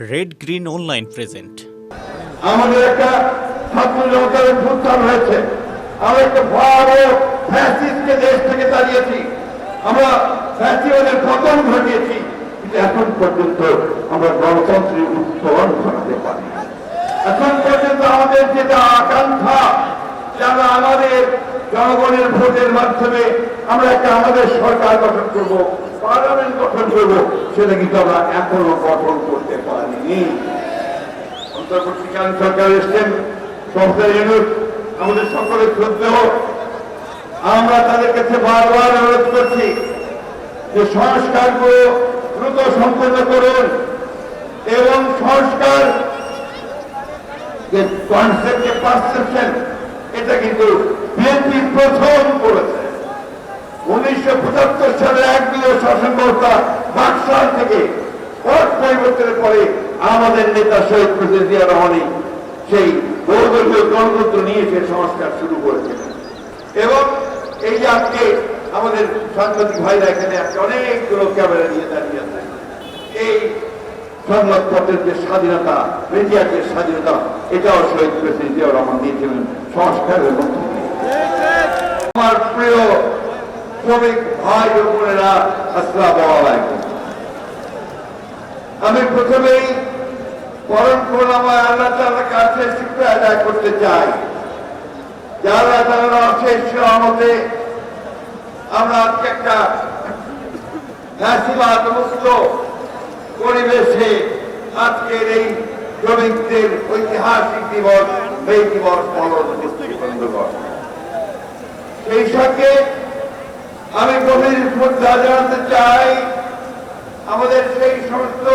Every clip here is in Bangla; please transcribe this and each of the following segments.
রেড গ্রিন অনলাইন প্রেজেন্ট আমাদের একটা ছাত্র জনতার উত্থান হয়েছে। আমরা একটা ভয়াবহ ফ্যাসিস্টকে দেশ থেকে তাড়িয়েছি। আমরা ফ্যাসিবাদের পতন ঘটিয়েছি। কিন্তু এখন পর্যন্ত আমরা গণতন্ত্রের উত্তরণ ঘটাতে পারি এখন পর্যন্ত আমাদের যেটা আকাঙ্ক্ষা যারা আমাদের জনগণের ভোটের মাধ্যমে আমরা একটা আমাদের সরকার গঠন করব পার্লামেন্ট গঠন করব সেটা কিন্তু আমরা এখনও গঠন করতে পারিনি। অন্তর্বর্তীকালীন সরকার এসছেন সংস্থার ইউনিট আমাদের সকলে শ্রদ্ধ আমরা তাদের কাছে বারবার অনুরোধ করছি যে সংস্কারগুলো দ্রুত সম্পন্ন করুন এবং সংস্কার এটা কিন্তু বিএনপি প্রথম করেছে। উনিশশো পঁচাত্তর সালে শাসন ব্যবস্থা বাকশাল থেকে পরিবর্তনের পরে আমাদের নেতা শহীদ প্রেসিডেন্ট জিয়া রহমানি সেই বহুদলীয় গণতন্ত্র নিয়ে সে সংস্কার শুরু করেছিলেন এবং এই যে আজকে আমাদের সাংবাদিক ভাইরা এখানে আজকে অনেকগুলো ক্যামেরা নিয়ে দাঁড়িয়ে আছে। এই সংবাদপত্রের যে স্বাধীনতা, মিডিয়ার যে স্বাধীনতা, এটাও শহীদ প্রেসিডেন্ট জিয়া রহমান দিয়েছিলেন সংস্কারের মধ্যে আমার শ্রমিক ভাই ও বোনেরা, আসসালামু আলাইকুম। আমি প্রথমেই পরম করুণাময় আল্লাহ তাআলার কাছে শুকরিয়া আদায় করতে চাই। যে আল্লাহ তাআলার অশেষ রহমতে আমরা আজকে একটা ফ্যাসিবাদ মুক্ত পরিবেশে আজকের এই শ্রমিকদের ঐতিহাসিক দিবস, এই দিবস পালন করছি বন্ধুগণ সেই সঙ্গে আমি গভীর শ্রদ্ধা জানাতে চাই আমাদের সেই সমস্ত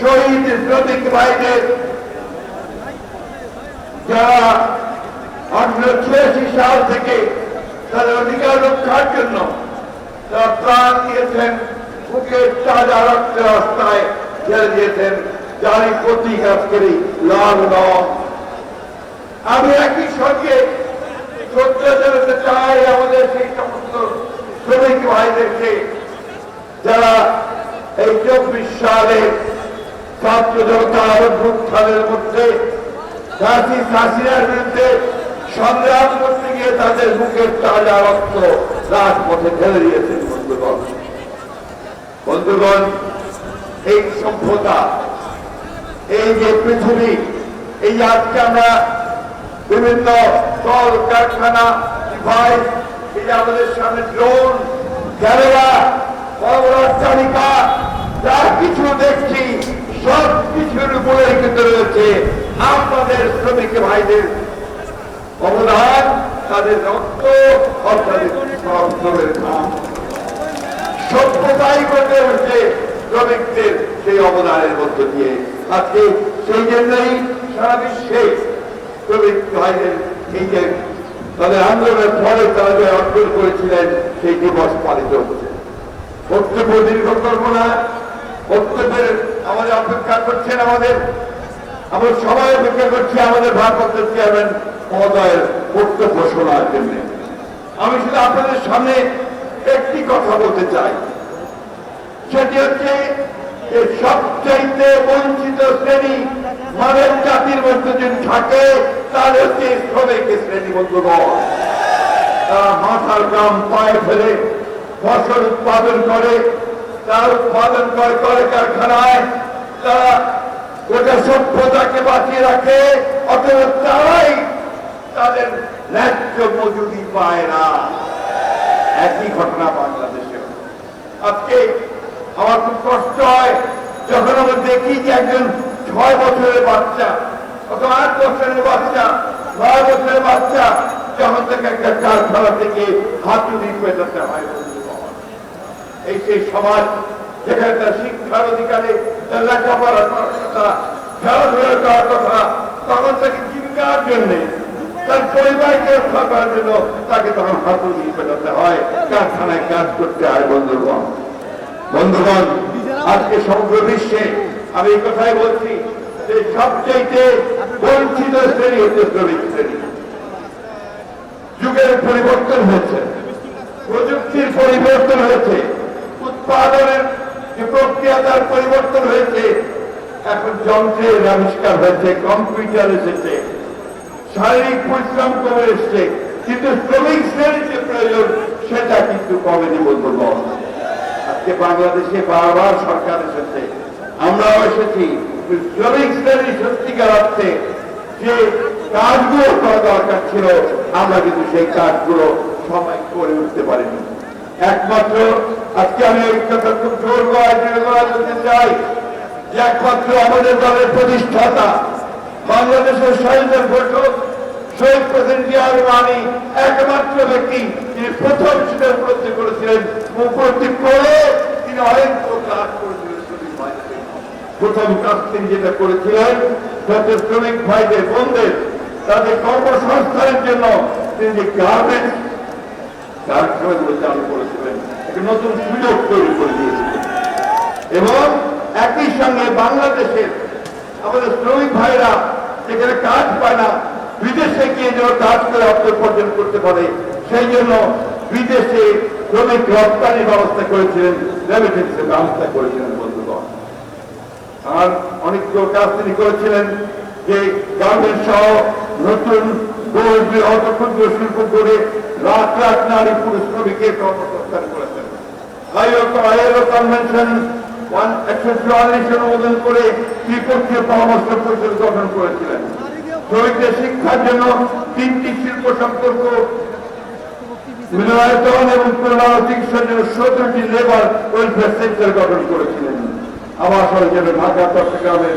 শহীদ শ্রমিক ভাইদের, যারা আঠারো ছিয়াশি সাল থেকে তাদের অধিকার রক্ষার জন্য তারা প্রাণ দিয়েছেন বুকের তাজা রক্তের রাস্তায় ছেড়ে দিয়েছেন, যারই প্রতীক আজকের লাল আমি একই সঙ্গে শ্রদ্ধা জানাতে চাই আমাদের সেই সমস্ত শ্রমিক ভাইদেরকে যারা এই চব্বিশ সালে ছাত্র জনতার অভ্যুত্থানের মধ্যে চাষি চাষিরার বিরুদ্ধে সংগ্রাম করতে গিয়ে তাদের বুকের তাজা রক্ত রাজপথে ঢেলে দিয়েছেন বন্ধুগণ। বন্ধুগণ, এই সভ্যতা, এই যে পৃথিবী, এই আজকে আমরা বিভিন্ন কল কারখানা ডিভাইস আমাদের সামনে ড্রোন ক্যামেরা বড় যা কিছু দেখছি, সব কিছুর উপরে কিন্তু রয়েছে আমাদের শ্রমিক ভাইদের অবদান, তাদের রক্ত সভ্যতাই করতে হচ্ছে শ্রমিকদের সেই অবদানের মধ্য দিয়ে। আজকে সেই জন্যই সারা বিশ্বে শ্রমিক ভাইদের যে তাদের আন্দোলনের ফলে তারা যে অর্জন করেছিলেন সেই দিবস পালিত হচ্ছে। বক্তব্য দীর্ঘ করব না বক্তব্যের আমাদের অপেক্ষা করছেন আমাদের। আমরা সবাই অপেক্ষা করছি আমাদের ভারপ্রাপ্ত চেয়ারম্যান মহোদয়ের বক্তব্য শোনার জন্য। আমি শুধু আপনাদের সামনে একটি কথা বলতে চাই। সেটি হচ্ছে সবচাইতে বঞ্চিত শ্রেণি মানব জাতির মধ্যে যদি থাকে তার হচ্ছে শ্রমিক শ্রেণি বন্ধুগণ তারা মাথার গ্রাম পায়ে ফেলে ফসল উৎপাদন করে তার উৎপাদন করে করে কারখানায় তারা গোটা সভ্যতাকে বাঁচিয়ে রাখে, অথবা তারাই তাদের ন্যায্য মজুরি পায় না। একই ঘটনা বাংলাদেশে আজকে আমার খুব কষ্ট হয়, যখন আমরা দেখি যে একজন ছয় বছরের বাচ্চা, অথবা আট বছরের বাচ্চা, নয় বছরের বাচ্চা, যখন থেকে একটা কারখানা থেকে হাতুড়ি পেটাতে হয় এই সেই সমাজ যেখানে তার শিক্ষার অধিকারে, তার লেখাপড়া করার কথা খেলাধুলা করার কথা, তখন তাকে জীবিকার জন্য, তার পরিবারকে রক্ষা করার জন্য তাকে তখন হাতুড়ি পেটাতে হয়, কারখানায় কাজ করতে হয়, বন্ধুগণ। বন্ধুগণ, আজকে সমগ্র বিশ্বে আমি এই কথাই বলছি যে সবচেয়ে বঞ্চিত শ্রেণি হচ্ছে শ্রমিক শ্রেণি। যুগের পরিবর্তন হয়েছে, প্রযুক্তির পরিবর্তন হয়েছে, উৎপাদনের যে প্রক্রিয়া পরিবর্তন হয়েছে, এখন যন্ত্রের আবিষ্কার হয়েছে, কম্পিউটার এসেছে, শারীরিক পরিশ্রম কমে এসছে, কিন্তু শ্রমিক শ্রেণির যে প্রয়োজন, সেটা কিন্তু কমেনি বন্ধুগণ। আজকে বাংলাদেশে বারবার সরকার এসেছে আমরাও এসেছি শ্রমিক শ্রেণির সত্যিকার অর্থে যে কাজগুলো করা দরকার ছিল, আমরা কিন্তু সেই কাজগুলো সময় করে উঠতে পারিনি একমাত্র আজকে আমি ওই কথা খুব জোর বলতে চাই যে একমাত্র আমাদের দলের প্রতিষ্ঠাতা, বাংলাদেশের শহীদের ঘোষক শহীদ প্রেসিডেন্ট জিয়া রহমানি একমাত্র ব্যক্তি, তিনি প্রথম সেটা উপলব্ধি করেছিলেন উপলব্ধি করে তিনি অনেক কাজ করেছিলেন। প্রথম তিনি যেটা করেছিলেন যাতে শ্রমিক ভাইদের বোনদের, তাদের কর্মসংস্থানের জন্য তিনি যে গার্মেন্টস কারখানাগুলো চালু করেছিলেন, একটা নতুন সুযোগ তৈরি করে দিয়েছিলেন। এবং একই সঙ্গে বাংলাদেশের আমাদের শ্রমিক ভাইরা যেখানে কাজ পায় না, বিদেশে গিয়ে যেন কাজ করে অর্থ উপার্জন করতে পারে, সেই জন্য বিদেশে শ্রমিক রপ্তানির ব্যবস্থা করেছিলেন রেমিটেন্সের ব্যবস্থা করেছিলেন আর অনেকগুলো কাজ তিনি করেছিলেন যে গার্মেন্ট সহ নতুন করে লাখ লাখ নারী পুরুষ কর্মসংস্থান করেছেন। শিক্ষার জন্য তিনটি শিল্প সম্পর্ক এবং লেবার সেন্টার গঠন করেছিলেন। আবাস জন্য ঢাকা চট্টগ্রামের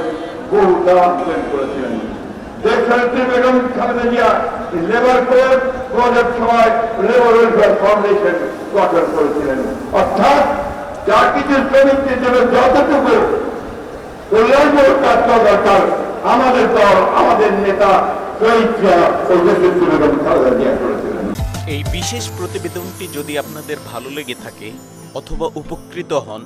বহু তৈরি করেছিলেন। ফাউন্ডেশন করেছিলেন। অর্থাৎ আমাদের আমাদের করেছিলেন। এই বিশেষ প্রতিবেদনটি যদি আপনাদের ভালো লেগে থাকে অথবা উপকৃত হন